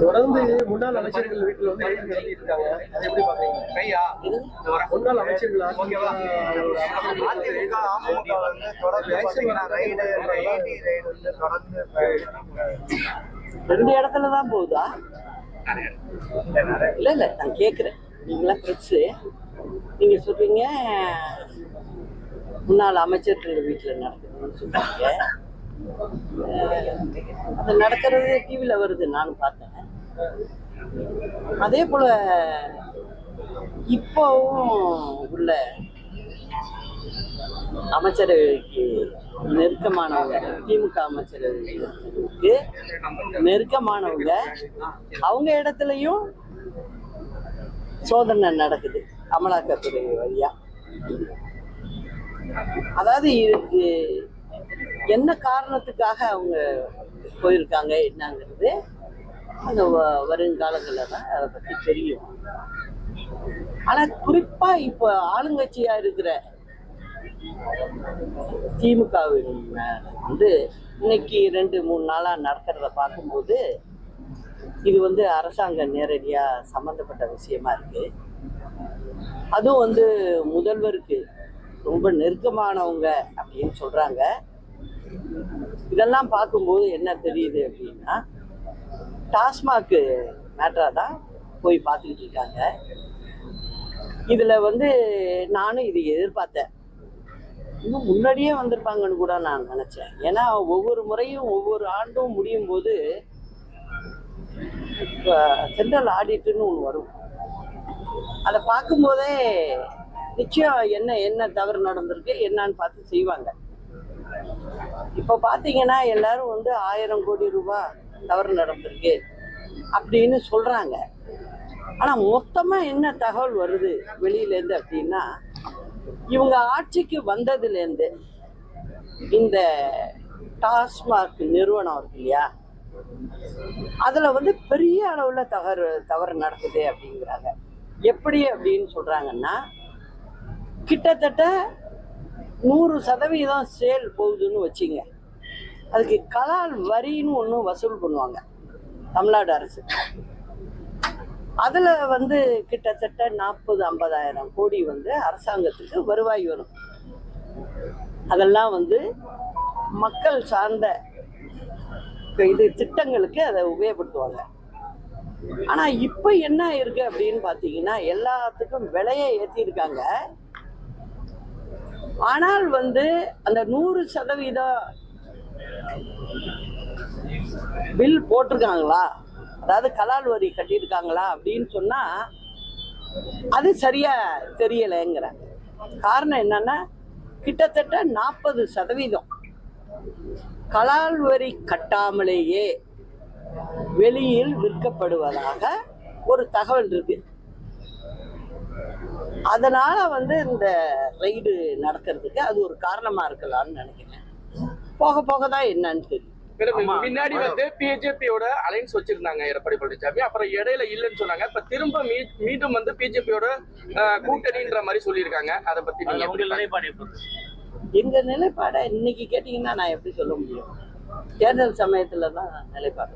தொடர்ந்து முன்னாள் அமைச்சர்கள் வீட்டுல வந்து ரெய்டு நடத்திட்டு இருக்காங்க அதை எப்படி பாக்குறீங்க கையா முன்னாள் அமைச்சர்கள்? ஓகேவா? அதிமுக அமமுக வந்து தொடர்ந்து பாத்தீங்கன்னா ரைடு ஈடி ரைடு வந்து தொடர்ந்து ரெண்டு இடத்துல தான் போகுதா? இல்ல இல்ல நான் கேக்குறேன் நீங்களாம் பிரச்சு நீங்க சொல்றீங்க முன்னாள் அமைச்சர்கள் வீட்டுல நடக்குதுன்னு சொல்றீங்க. அது நடக்கிறது டிவியில் வருது நானும் பார்த்தேன். அதே போல இப்போவும் உள்ள அமைச்சரவைக்கு நெருக்கமானவங்க திமுக அமைச்சரவைக்கு நெருக்கமானவங்க அவங்க இடத்துலையும் சோதனை நடக்குது அமலாக்கத்துறை வழியா. அதாவது இதுக்கு என்ன காரணத்துக்காக அவங்க போயிருக்காங்க என்னங்கிறது அந்த வ- வருங்காலங்களில் தான் அதை பற்றி தெரியும். ஆனால் குறிப்பாக இப்போ ஆளுங்கட்சியாக இருக்கிற திமுகவின் வந்து இன்னைக்கு ரெண்டு மூணு நாளாக நடக்கிறத பார்க்கும்போது இது வந்து அரசாங்கம் நேரடியாக சம்மந்தப்பட்ட விஷயமா இருக்கு. அதுவும் வந்து முதல்வருக்கு ரொம்ப நெருக்கமானவங்க அப்படின்னு சொல்கிறாங்க இதெல்லாம் பார்க்கும்போது என்ன தெரியுது அப்படின்னா டாஸ்மாக் மேட்டரா தான் போய் பார்த்துக்கிட்டு இருக்காங்க. இதில் வந்து நானும் இது எதிர்பார்த்தேன். இன்னும் முன்னாடியே வந்திருப்பாங்கன்னு கூட நான் நினச்சேன். ஏன்னா ஒவ்வொரு முறையும் ஒவ்வொரு ஆண்டும் முடியும் போது சென்ட்ரல் ஆடிட்டுன்னு ஒன்று வரும். அதை பார்க்கும்போதே நிச்சயம் என்ன என்ன தவறு நடந்திருக்கு என்னன்னு பார்த்து செய்வாங்க. இப்போ பார்த்தீங்கன்னா எல்லாரும் வந்து ஆயிரம் கோடி ரூபா தவறு நடந்திருக்கு அப்படின்னு சொல்கிறாங்க ஆனால் மொத்தமாக என்ன தகவல் வருது வெளியிலேருந்து அப்படின்னா இவங்க ஆட்சிக்கு வந்ததுலேருந்து இந்த டாஸ்மாக் நிறுவனம் இருக்கு இல்லையா? அதில் வந்து பெரிய அளவில் தவறு தவறு நடக்குது அப்படிங்கிறாங்க. எப்படி அப்படின்னு சொல்கிறாங்கன்னா கிட்டத்தட்ட நூறு சதவீதம் சேல் போகுதுன்னு வச்சிங்க. அதுக்கு கலால் வரின்னு ஒன்று வசூல் பண்ணுவாங்க. தமிழ்நாடு அரசு. அதில் வந்து கிட்டத்தட்ட நாற்பது ஐம்பதாயிரம் கோடி வந்து அரசாங்கத்துக்கு வருவாய் வரும். அதெல்லாம் வந்து மக்கள் சார்ந்த இது திட்டங்களுக்கு அதை உபயோகப்படுத்துவாங்க. ஆனால் இப்போ என்ன இருக்கு அப்படின்னு பார்த்தீங்கன்னா எல்லாத்துக்கும் விலையை ஏற்றிருக்காங்க ஆனால் வந்து அந்த நூறு சதவீதம் பில் போட்டிருக்காங்களா? அதாவது கலால் வரி கட்டியிருக்காங்களா அப்படின்னு சொன்னா அது சரியா தெரியலைங்கிற காரணம் என்னன்னா கிட்டத்தட்ட நாற்பது சதவீதம் கலால் வரி கட்டாமலேயே வெளியில் விற்கப்படுவதாக ஒரு தகவல் இருக்கு. அதனால வந்து இந்த ரைடு நடக்கிறதுக்கு அது ஒரு காரணமா இருக்கலாம்னு நினைக்கிறேன். போக போக தான் என்னன்னு தெரியும். முன்னாடி வந்து பிஜேபியோட அலைன்ஸ் வச்சிருந்தாங்க எடப்பாடி பழனிசாமி. அப்புறம் இடையில இல்லைன்னு சொன்னாங்க. இப்ப திரும்ப மீ- மீண்டும் வந்து பிஜேபியோட கூட்டணின்ற மாதிரி சொல்லியிருக்காங்க. அதை பத்தி நீங்க எப்படி பாக்குறீங்க? எங்க நிலைப்பாடை இன்னைக்கு கேட்டீங்கன்னா நான் எப்படி சொல்ல முடியும்? தேர்தல் சமயத்துல தான் நிலைப்பாடு.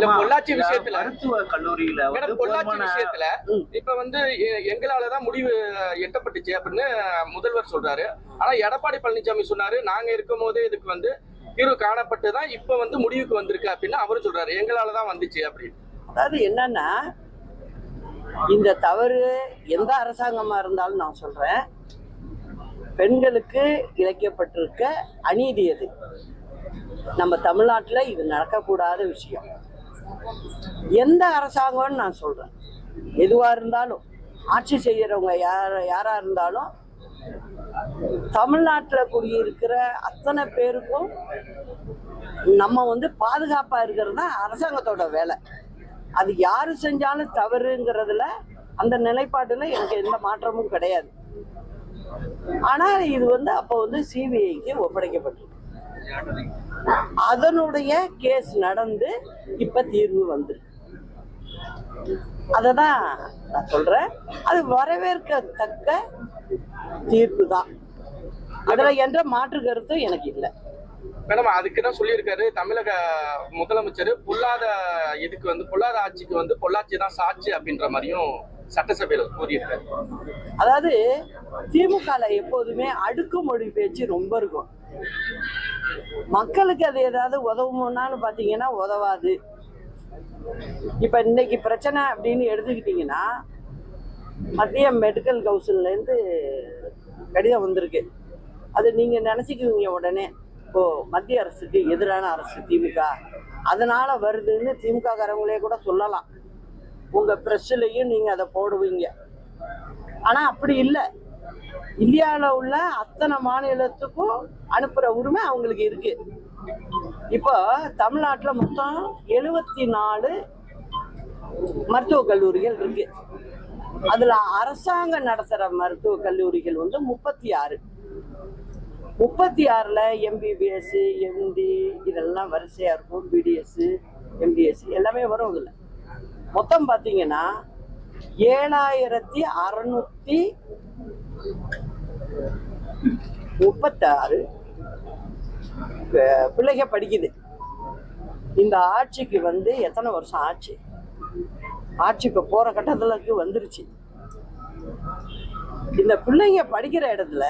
பொள்ளாச்சி விஷயத்துல. மருத்துவ கல்லூரியில பொள்ளாச்சி விஷயத்துல. இப்ப வந்து எ- எங்களாலதான் முடிவு எட்டப்பட்டுச்சு அப்படின்னு முதல்வர் சொல்றாரு. ஆனா எடப்பாடி பழனிசாமி சொன்னாரு நாங்க இருக்கும் போதே இதுக்கு வந்து தீர்வு காணப்பட்டு தான் இப்ப வந்து முடிவுக்கு வந்திருக்கு அப்படின்னு அவரும் சொல்றாரு. எங்களாலதான் வந்துச்சு அப்படின்னு. அதாவது என்னன்னா இந்த தவறு எந்த அரசாங்கமா இருந்தாலும் நான் சொல்றேன் பெண்களுக்கு இழைக்கப்பட்டிருக்க அநீதி அது. நம்ம தமிழ்நாட்டில் இது நடக்கக்கூடாத விஷயம். எந்த அரசாங்கம்னு நான் சொல்கிறேன் எதுவாக இருந்தாலும் ஆட்சி செய்கிறவங்க யார் யாராக இருந்தாலும் தமிழ்நாட்டில் குடியிருக்கிற அத்தனை பேருக்கும் நம்ம வந்து பாதுகாப்பாக இருக்கிறது தான் அரசாங்கத்தோட வேலை. அது யார் செஞ்சாலும் தவறுங்கிறதுல அந்த நிலைப்பாட்டில் எனக்கு எந்த மாற்றமும் கிடையாது. ஆனால் இது வந்து அப்போ வந்து சிபிஐக்கு ஒப்படைக்கப்பட்டிருக்கு. அதனுடைய கேஸ் நடந்து இப்ப தீர்வு வந்திருக்கு. அததான் நான் சொல்றேன். அது வரவேற்கத்தக்க தீர்ப்பு தான். அதுல என்ற மாற்று கருத்தும் எனக்கு இல்லை. மேடம் அதுக்கு தான் சொல்லியிருக்காரு தமிழக முதலமைச்சர். பொல்லாத இதுக்கு வந்து பொல்லாத ஆட்சிக்கு வந்து பொள்ளாச்சி தான் சாட்சி அப்படின்ற மாதிரியும் சட்டசபையில கூறியிருக்காரு. அதாவது திமுகல எப்போதுமே அடுக்குமொழி பேச்சு ரொம்ப இருக்கும். மக்களுக்கு அது ஏதாவது உதவும்னாலும் பார்த்தீங்கன்னா உதவாது. இப்ப இன்னைக்கு பிரச்சனை அப்படின்னு எடுத்துக்கிட்டீங்கன்னா மத்திய மெடிக்கல் கவுன்சில்லேருந்து கடிதம் வந்திருக்கு. அது நீங்க நினைச்சுக்குவீங்க உடனே ஓ மத்திய அரசுக்கு எதிரான அரசு திமுக. அதனால வருதுன்னு திமுக காரங்களே கூட சொல்லலாம். உங்க ப்ரெஸ்லையும் நீங்க அதை போடுவீங்க. ஆனா அப்படி இல்லை. இந்தியாவில் உள்ள அத்தனை மாநிலத்துக்கும் அனுப்புற உரிமை அவங்களுக்கு இருக்கு. இப்போ தமிழ்நாட்டில் மொத்தம் எழுபத்தி நாலு மருத்துவக் கல்லூரிகள் இருக்கு. அதுல அரசாங்கம் நடத்துற மருத்துவக் கல்லூரிகள் வந்து முப்பத்தி ஆறு முப்பத்தி ஆறுல எம்பிபிஎஸ் எம்டி இதெல்லாம் வரிசையா இருக்கும். பிடிஎஸ் எம்டிஎஸ் எல்லாமே வரும் இதுல. மொத்தம் பார்த்தீங்கன்னா ஏழாயிரத்தி அறுநூத்தி முப்பத்தாறு பிள்ளைங்க படிக்குது. இந்த ஆட்சிக்கு வந்து எத்தனை வருஷம் ஆச்சு? ஆட்சி இப்போ போற கட்டத்துலக்கு வந்துருச்சு. இந்த பிள்ளைங்க படிக்கிற இடத்துல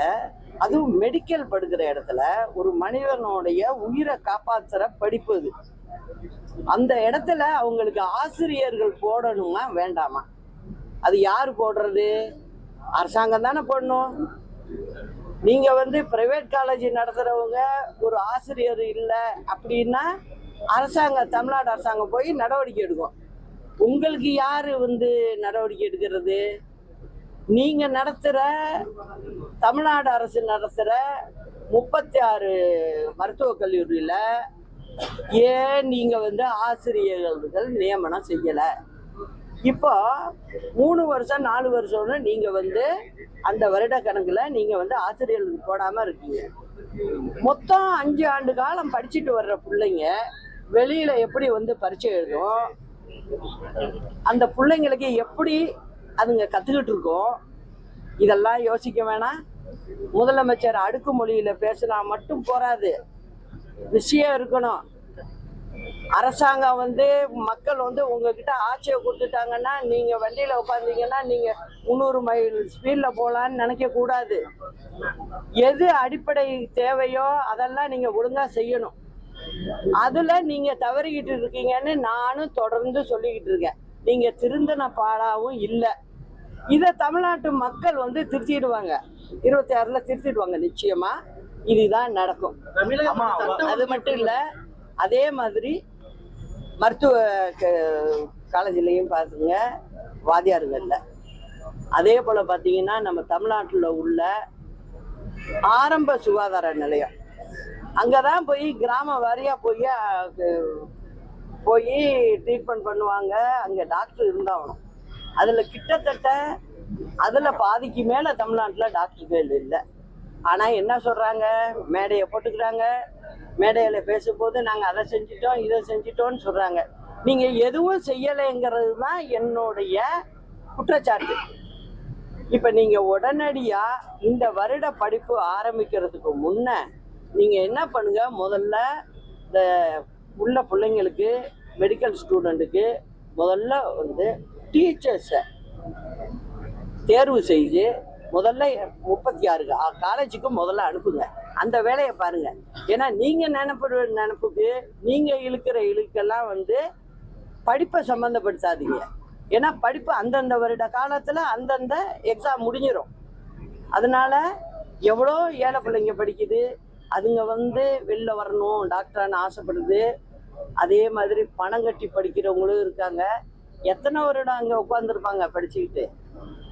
அதுவும் மெடிக்கல் படுக்கிற இடத்துல ஒரு மனிதனுடைய உயிரை காப்பாற்றுற படிப்பு இது அந்த இடத்துல அவங்களுக்கு ஆசிரியர்கள் போடணுமா வேண்டாமா? அது யார் போடுறது? அரசாங்கம் தானே போடணும். நீங்க வந்து பிரைவேட் காலேஜ் நடத்துறவங்க ஒரு ஆசிரியர் இல்லை அப்படின்னா அரசாங்கம் தமிழ்நாடு அரசாங்கம் போய் நடவடிக்கை எடுக்கும். உங்களுக்கு யாரு வந்து நடவடிக்கை எடுக்கிறது? நீங்க நடத்துற தமிழ்நாடு அரசு நடத்துற முப்பத்தி ஆறு மருத்துவக் கல்லூரியில ஏன் நீங்க வந்து ஆசிரியர்கள் நியமனம் செய்யலை? இப்போ மூணு வருஷம் நாலு வருஷம்னு நீங்க வந்து அந்த வருட கணக்குல நீங்க வந்து ஆசிரியர்களுக்கு போடாம இருக்கீங்க. மொத்தம் அஞ்சு ஆண்டு காலம் படிச்சுட்டு வர்ற பிள்ளைங்க வெளியில எப்படி வந்து பரீட்சை எழுதும்? அந்த பிள்ளைங்களுக்கு எப்படி அதுங்க கத்துக்கிட்டு இருக்கோம்? இதெல்லாம் யோசிக்க வேணாம். முதலமைச்சர் அடுக்குமொழியில பேசினா மட்டும் போராது விஷயம் இருக்கணும். அரசாங்கம் வந்து மக்கள் வந்து உங்ககிட்ட ஆட்சியை கொடுத்துட்டாங்கன்னா நீங்க வண்டியில உட்காந்தீங்கன்னா நீங்க முந்நூறு மைல் ஸ்பீட்ல போலான்னு நினைக்க கூடாது. எது அடிப்படை தேவையோ அதெல்லாம் நீங்க ஒழுங்கா செய்யணும். அதுல நீங்க தவறிக்கிட்டு இருக்கீங்கன்னு நானும் தொடர்ந்து சொல்லிக்கிட்டு இருக்கேன். நீங்க திருந்தின பாடாவும் இல்லை. இதை தமிழ்நாட்டு மக்கள் வந்து திருத்திடுவாங்க. இருபத்தி ஆறுல திருத்திடுவாங்க நிச்சயமா. இதுதான் நடக்கும். அது மட்டும் இல்ல அதே மாதிரி மருத்துவ காலேஜ்லேயும் பார்த்துங்க பாத்துங்க அதே போல் பார்த்தீங்கன்னா நம்ம தமிழ்நாட்டில் உள்ள ஆரம்ப சுகாதார நிலையம். அங்கே தான் போய் கிராம வாரியாக போய் போய் ட்ரீட்மெண்ட் பண்ணுவாங்க. அங்கே டாக்டர் இருந்தாகணும். அதில் கிட்டத்தட்ட அதில் பாதிக்கு மேலே தமிழ்நாட்டில் டாக்டர் டாக்டர்கள் இல்லை. ஆனால் என்ன சொல்கிறாங்க மேடையை போட்டுக்கிறாங்க. மேடையில் பேசும்போது நாங்கள் அதை செஞ்சிட்டோம் இதை செஞ்சிட்டோம்னு சொல்கிறாங்க நீங்கள் எதுவும் செய்யலைங்கிறது தான் என்னுடைய குற்றச்சாட்டு. இப்போ நீங்கள் உடனடியாக இந்த வருட படிப்பு ஆரம்பிக்கிறதுக்கு முன்ன நீங்கள் என்ன பண்ணுங்க? முதல்ல இந்த உள்ள பிள்ளைங்களுக்கு மெடிக்கல் ஸ்டூடெண்ட்டுக்கு முதல்ல வந்து டீச்சர்ஸை தேர்வு செய்து முதல்ல முப்பத்தி ஆறு காலேஜுக்கு முதல்ல அனுப்புங்க. அந்த வேலையை பாருங்க. ஏன்னா நீங்க நினைப்பு நினப்புக்கு நீங்க இழுக்கிற இழுக்கெல்லாம் வந்து படிப்பை சம்மந்தப்படுத்தாதீங்க ஏன்னா படிப்பு அந்தந்த வருட காலத்துல அந்தந்த எக்ஸாம் முடிஞ்சிடும் அதனால எவ்வளோ ஏழை பிள்ளைங்க படிக்குது அதுங்க வந்து வெளில வரணும் டாக்டரான்னு ஆசைப்படுது. அதே மாதிரி பணம் கட்டி படிக்கிறவங்களும் இருக்காங்க. எத்தனை வருடம் அங்கே உட்காந்துருப்பாங்க படிச்சுக்கிட்டு?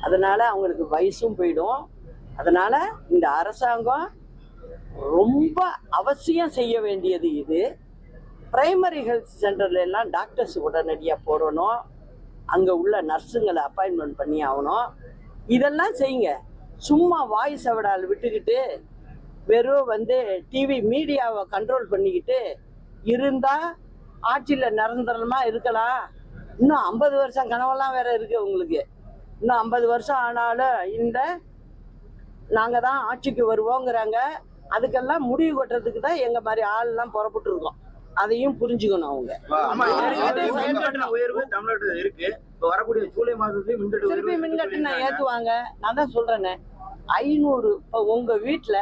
அதனால அவங்களுக்கு வயசும் போயிடும். அதனால இந்த அரசாங்கம் ரொம்ப அவசியம் செய்ய வேண்டியது இது. பிரைமரி ஹெல்த் சென்டர்ல எல்லாம் டாக்டர்ஸ் உடனடியாக போடணும். அங்கே உள்ள நர்ஸுங்களை அப்பாயின்மெண்ட் பண்ணி ஆகணும். இதெல்லாம் செய்யுங்க. சும்மா வாய் சவடால் விட்டுக்கிட்டு வெறும் வந்து டிவி மீடியாவை கண்ட்ரோல் பண்ணிக்கிட்டு இருந்தா ஆட்சியில் நிரந்தரமா இருக்கலாம். இன்னும் ஐம்பது வருஷம் கனவெல்லாம் வேற இருக்கு உங்களுக்கு. இன்னும் ஐம்பது வருஷம் ஆனாலும் இந்த நாங்கள் தான் ஆட்சிக்கு வருவோங்கிறாங்க. அதுக்கெல்லாம் முடிவு கட்டுறதுக்கு தான் எங்க மாதிரி ஆள்லாம் புறப்பட்டு இருக்கோம். அதையும் புரிஞ்சுக்கணும் அவங்க. உயர்வு தமிழ்நாட்டுல இருக்கு. வரக்கூடிய ஜூலை மாதத்துலயும் திருப்பி உயர்வு மின் கட்டணம் ஏத்துவாங்க. நான் தான் சொல்றேனே. ஐநூறு இப்போ உங்க வீட்டுல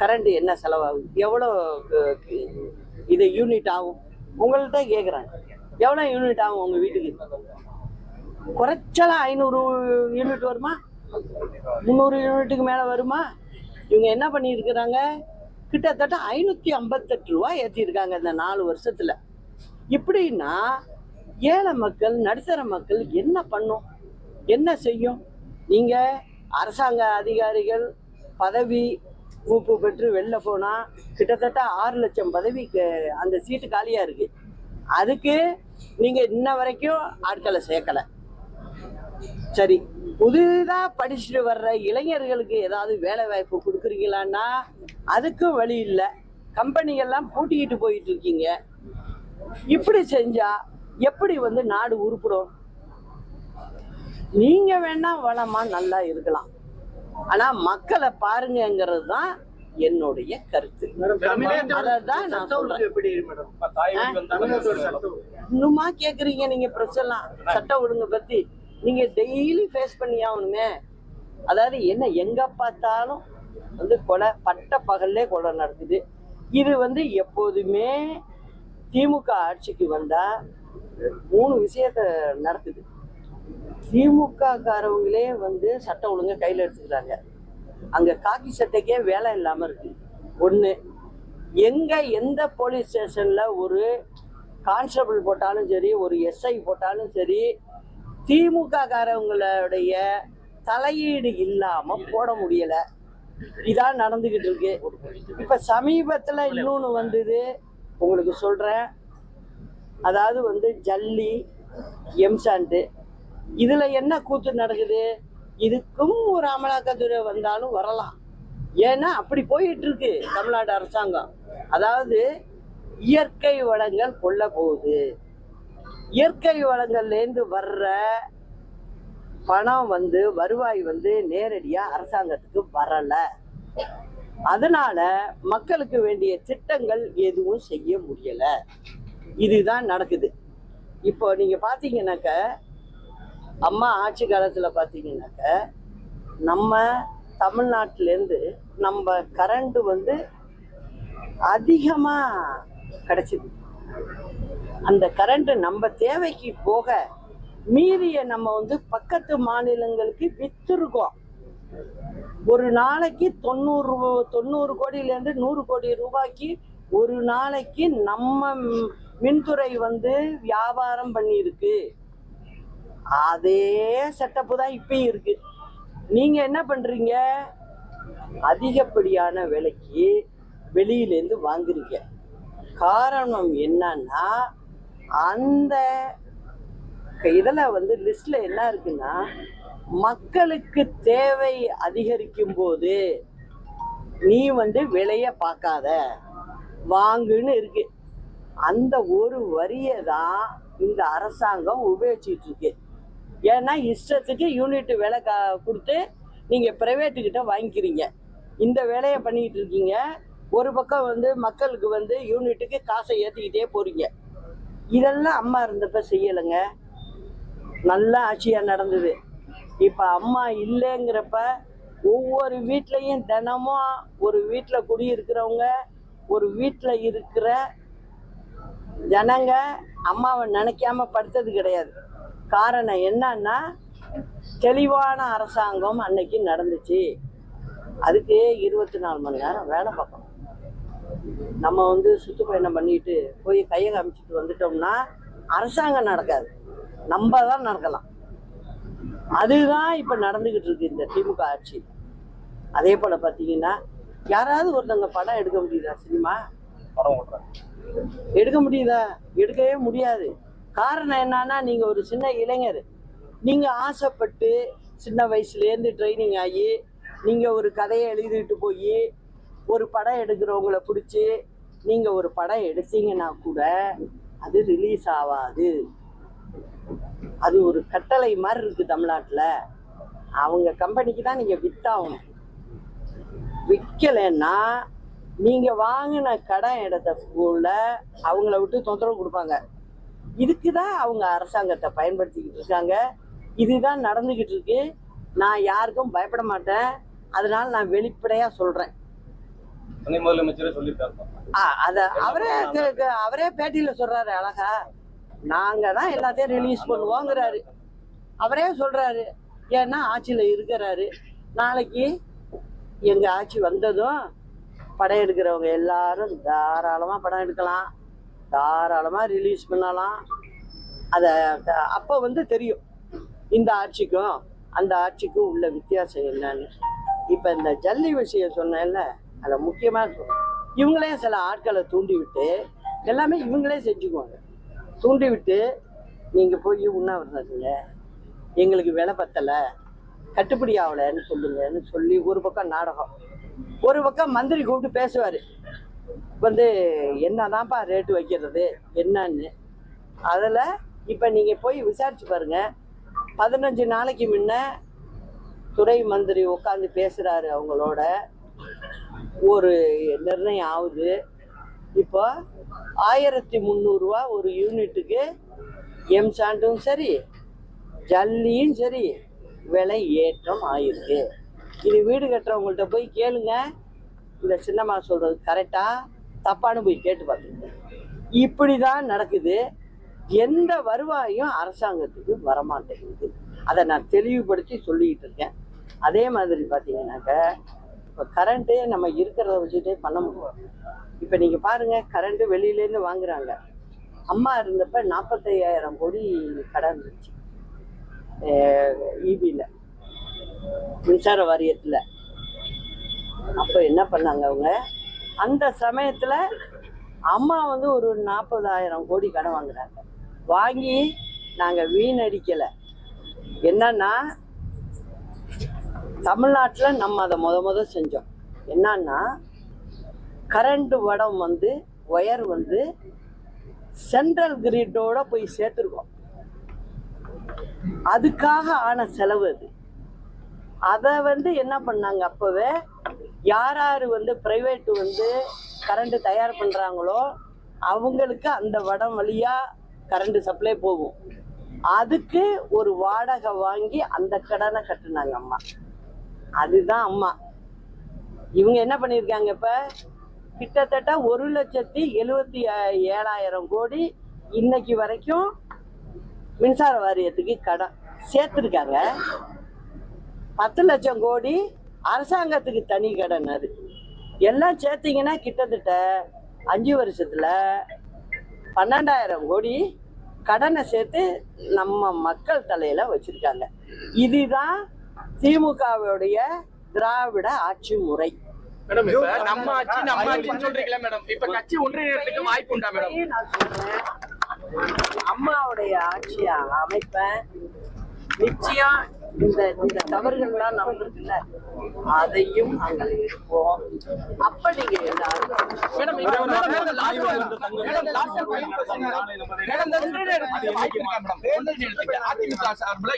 கரண்ட் என்ன செலவாகும் எவ்வளோ இது யூனிட் ஆகும்? உங்கள்ட்ட கேக்குறாங்க எவ்வளோ யூனிட் ஆகும் உங்க வீட்டுக்கு? குறைச்சலாம் ஐநூறு யூனிட் வருமா? முந்நூறு யூனிட்டுக்கு மேலே வருமா? இவங்க என்ன பண்ணியிருக்கிறாங்க? கிட்டத்தட்ட ஐநூற்றி ஐம்பத்தெட்டு ரூபா ஏற்றிருக்காங்க இந்த நாலு வருஷத்தில். இப்படின்னா ஏழை மக்கள் நடுத்தர மக்கள் என்ன பண்ணும்? என்ன செய்யும்? நீங்கள் அரசாங்க அதிகாரிகள் பதவி மூப்பு பெற்று வெளில போனால் கிட்டத்தட்ட ஆறு லட்சம் பதவிக்கு அந்த சீட்டு காலியாக இருக்குது அதுக்கு நீங்கள் இன்ன வரைக்கும் ஆட்களை சேர்க்கலை. சரி புதிதா படிச்சுட்டு வர்ற இளைஞர்களுக்கு ஏதாவது வேலை வாய்ப்பு கொடுக்குறீங்களான்னா அதுக்கும் வழி இல்லை. கம்பெனிகள்லாம் பூட்டிக்கிட்டு போயிட்டு இருக்கீங்க. இப்படி செஞ்சா எப்படி வந்து நாடு உருப்படும்? நீங்க வேணா வளமா நல்லா இருக்கலாம். ஆனா மக்களை பாருங்கங்கிறது தான் என்னுடைய கருத்து. அதான் நான் சொல்றேன். இன்னுமா கேக்குறீங்க நீங்க எல்லாம்? சட்டம் ஒழுங்கு பத்தி. நீங்க டெய்லி ஃபேஸ் பண்ணி ஆகணுமே. அதாவது என்ன எங்க பார்த்தாலும் வந்து கொலை பட்ட பகல்லே கொலை நடக்குது. இது வந்து எப்போதுமே திமுக ஆட்சிக்கு வந்தா மூணு விஷயத்த நடக்குது. திமுக காரவங்களே வந்து சட்டம் ஒழுங்கை கையில் எடுத்துக்கிறாங்க. அங்க காக்கி சட்டைக்கே வேலை இல்லாம இருக்கு. ஒண்ணு எங்க எந்த போலீஸ் ஸ்டேஷன்ல ஒரு கான்ஸ்டபிள் போட்டாலும் சரி ஒரு எஸ்ஐ போட்டாலும் சரி திமுக காரவங்களுடைய தலையீடு இல்லாம போட முடியல. இதான் நடந்துகிட்டு இருக்கு. இப்ப சமீபத்துல இன்னொன்னு வந்தது. உங்களுக்கு சொல்றேன். அதாவது வந்து ஜல்லி எம்சாண்டு இதுல என்ன கூத்து நடக்குது? இதுக்கும் ஒரு அமலாக்கத்துறை வந்தாலும் வரலாம். ஏன்னா அப்படி போயிட்டு இருக்கு தமிழ்நாடு அரசாங்கம். அதாவது இயற்கை வளங்கள் கொள்ள போகுது. இயற்கை வளங்கள்லேருந்து வர்ற பணம் வந்து வருவாய் வந்து நேரடியாக அரசாங்கத்துக்கு வரலை. அதனால மக்களுக்கு வேண்டிய திட்டங்கள் எதுவும் செய்ய முடியலை. இதுதான் நடக்குது. இப்போ நீங்கள் பார்த்தீங்கன்னாக்க அம்மா ஆட்சி காலத்தில் பார்த்தீங்கன்னாக்க நம்ம தமிழ்நாட்டிலேருந்து நம்ம கரண்ட் வந்து அதிகமாக கிடச்சிது. அந்த கரண்ட் நம்ம தேவைக்கு போக மீறிய நம்ம வந்து பக்கத்து மாநிலங்களுக்கு வித்துருக்கோம். ஒரு நாளைக்கு தொண்ணூறு தொண்ணூறு கோடியிலேருந்து நூறு கோடி ரூபாய்க்கு ஒரு நாளைக்கு நம்ம மின்துறை வந்து வியாபாரம் பண்ணியிருக்கு. அதே செட்டப்பு தான் இப்பயும் இருக்கு. நீங்க என்ன பண்றீங்க? அதிகப்படியான விலைக்கு வெளியிலேருந்து வாங்குறீங்க. காரணம் என்னன்னா அந்த இதில் வந்து லிஸ்ட்ல என்ன இருக்குன்னா மக்களுக்கு தேவை அதிகரிக்கும் போது நீ வந்து விலைய பார்க்காத. வாங்குன்னு இருக்கு. அந்த ஒரு வரியை தான் இந்த அரசாங்கம் உபயோகிச்சுட்டு இருக்கு. ஏன்னா இஷ்டத்துக்கு யூனிட் விலை கா கொடுத்து நீங்கள் ப்ரைவேட்டுக்கிட்ட வாங்கிக்கிறீங்க. இந்த வேலையை பண்ணிக்கிட்டு இருக்கீங்க. ஒரு பக்கம் வந்து மக்களுக்கு வந்து யூனிட்டுக்கு காசை ஏற்றிக்கிட்டே போறீங்க. இதெல்லாம் அம்மா இருந்தப்ப செய்யலைங்க. நல்ல ஆட்சியாக நடந்தது. இப்போ அம்மா இல்லைங்கிறப்ப ஒவ்வொரு வீட்லேயும் தினமும் ஒரு வீட்டில் குடியிருக்கிறவங்க ஒரு வீட்டில் இருக்கிற ஜனங்க அம்மாவை நினைக்காம படுத்தது கிடையாது. காரணம் என்னன்னா தெளிவான அரசாங்கம் அன்னைக்கு நடந்துச்சு. அதுக்கு இருபத்தி நாலு மணி நேரம் வேலை பார்க்கணும். நம்ம வந்து சுற்றுப்பயணம் பண்ணிட்டு போய் கையை காமிச்சிட்டு வந்துட்டோம்னா அரசாங்கம் நடக்காது. நம்ம தான் நடக்கலாம். அதுதான் இப்போ நடந்துகிட்டு இருக்கு இந்த திமுக ஆட்சி. அதே போல பார்த்தீங்கன்னா யாராவது ஒருத்தவங்க படம் எடுக்க முடியுதா சினிமா? படம் எடுக்க முடியுதா? எடுக்கவே முடியாது. காரணம் என்னன்னா நீங்க ஒரு சின்ன இளைஞர். நீங்க ஆசைப்பட்டு சின்ன வயசுலேருந்து ட்ரைனிங் ஆகி நீங்க ஒரு கதையை எழுதிட்டு போய் ஒரு படம் எடுக்கிறவங்கள பிடிச்சி நீங்கள் ஒரு படம் எடுத்தீங்கன்னா கூட அது ரிலீஸ் ஆகாது. அது ஒரு கட்டளை மாதிரி இருக்கு தமிழ்நாட்டில். அவங்க கம்பெனிக்கு தான் நீங்கள் விற்றாகணும் விற்கலைன்னா நீங்கள் வாங்கின கடன் இடத்துக்குள்ள அவங்கள விட்டு தொந்தரவு கொடுப்பாங்க. இதுக்கு தான் அவங்க அரசாங்கத்தை பயன்படுத்திக்கிட்டு இருக்காங்க. இதுதான் நடந்துக்கிட்டு இருக்கு. நான் யாருக்கும் பயப்பட மாட்டேன். அதனால நான் வெளிப்படையாக சொல்கிறேன் துணை முதலமைச்சரே சொல்லியிருக்காரு. அவரே அவரே பேட்டியில சொல்றாரு அழகா. நாங்க தான் எல்லாத்தையும் ரிலீஸ் பண்ணுவோங்கிறாரு. அவரே சொல்றாரு ஏன்னா ஆட்சியில இருக்கிறாரு. நாளைக்கு எங்க ஆட்சி வந்ததும் படம் எடுக்கிறவங்க எல்லாரும் தாராளமா படம் எடுக்கலாம். தாராளமா ரிலீஸ் பண்ணலாம். அத அப்ப வந்து தெரியும். இந்த ஆட்சிக்கும் அந்த ஆட்சிக்கும் உள்ள வித்தியாசம் என்னன்னு. இப்ப இந்த ஜல்லி விஷயம் சொன்னேன்ல அதில் முக்கியமாக இவங்களே சில ஆட்களை தூண்டி விட்டு எல்லாமே இவங்களே செஞ்சுக்குவாங்க. தூண்டி விட்டு போய் போய் உண்ணாவிரதங்க எங்களுக்கு விலை பத்தலை. கட்டுப்படி ஆகலைன்னு சொல்லுங்கன்னு சொல்லி ஒரு பக்கம் நாடகம். ஒரு பக்கம் மந்திரி கூப்பிட்டு பேசுவார். வந்து என்னதான்ப்பா ரேட்டு வைக்கிறது? என்னன்னு? அதில் இப்போ நீங்கள் போய் விசாரிச்சு பாருங்க. பதினஞ்சு நாளைக்கு முன்ன துறை மந்திரி உட்காந்து பேசுகிறாரு அவங்களோட. ஒரு நிர்ணயம் ஆகுது. இப்போ ஆயிரத்தி முந்நூறுரூவா ஒரு யூனிட்டுக்கு எம் சாண்டும் சரி ஜல்லியும் சரி விலை ஏற்றம் ஆயிருக்கு. இது வீடு கட்டுறவங்கள்ட்ட போய் கேளுங்க. இந்த சின்னம்மா சொல்றது கரெக்டா தப்பான்னு போய் கேட்டு பார்த்துங்க இப்படி தான் நடக்குது. எந்த வருவாயும் அரசாங்கத்துக்கு வரமாட்டேங்குது. அதை நான் தெளிவுபடுத்தி சொல்லிக்கிட்டு இருக்கேன். அதே மாதிரி பார்த்தீங்கன்னாக்க இப்போ கரண்ட்டு நம்ம இருக்கிறத வச்சுட்டே பண்ண முடியும். இப்போ நீங்கள் பாருங்கள் கரண்ட்டு வெளியிலேருந்து வாங்குறாங்க. அம்மா இருந்தப்ப நாற்பத்தையாயிரம் கோடி கடன் இருந்துச்சு. இபியில் மின்சார வாரியத்தில். அப்போ என்ன பண்ணாங்க அவங்க? அந்த சமயத்தில் அம்மா வந்து ஒரு நாற்பதாயிரம் கோடி கடன் வாங்குறாங்க. வாங்கி நாங்கள் வீணடிக்கலை. என்னன்னா தமிழ்நாட்டில் நம்ம அதை முத முத செஞ்சோம். என்னன்னா கரண்ட் வடம் வந்து ஒயர் வந்து சென்ட்ரல் கிரிட்டோட போய் சேர்த்துருக்கோம். அதுக்காக ஆன செலவு அது. அதை வந்து என்ன பண்ணாங்க அப்போவே? யார் யார் வந்து ப்ரைவேட் வந்து கரண்ட் தயார் பண்ணுறாங்களோ அவங்களுக்கு அந்த வடம் வழியாக கரண்ட் சப்ளை போகும். அதுக்கு ஒரு வாடகை வாங்கி அந்த கடனை கட்டினாங்க அம்மா. அதுதான் அம்மா. இவங்க என்ன பண்ணியிருக்காங்க இப்போ? கிட்டத்தட்ட ஒரு லட்சத்தி எழுபத்தி ஏழாயிரம் கோடி இன்னைக்கு வரைக்கும் மின்சார வாரியத்துக்கு கடன் சேர்த்துருக்காங்க. பத்து லட்சம் கோடி அரசாங்கத்துக்கு தனி கடன் அது. எல்லாம் சேர்த்தீங்கன்னா கிட்டத்தட்ட அஞ்சு வருஷத்துல பன்னெண்டாயிரம் கோடி கடனை சேர்த்து நம்ம மக்கள் தலையில வச்சிருக்காங்க. இதுதான் திமுகவுடைய திராவிட ஆட்சி முறை. மேடம் இப்ப நம்ம ஆட்சி நம்ம ஆட்சின்னு சொல்றீங்களா மேடம். இப்ப கட்சி ஒன்றிணையத்துக்கு வாய்ப்பு உண்டா மேடம்? அதையும் நான் சொல்றேன் அம்மாவுடைய ஆட்சி அமைப்பேன் நிச்சயம் இந்த இந்த தவறுகள்லாம் நடந்திருக்குல்ல அதையும் நாங்கள் எடுப்போம் அப்ப நீங்க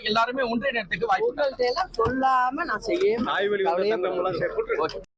எல்லாரும் இந்த ஒன்றிணையத்துக்கு வாய்ப்பு சொல்லாம நான் செய்ய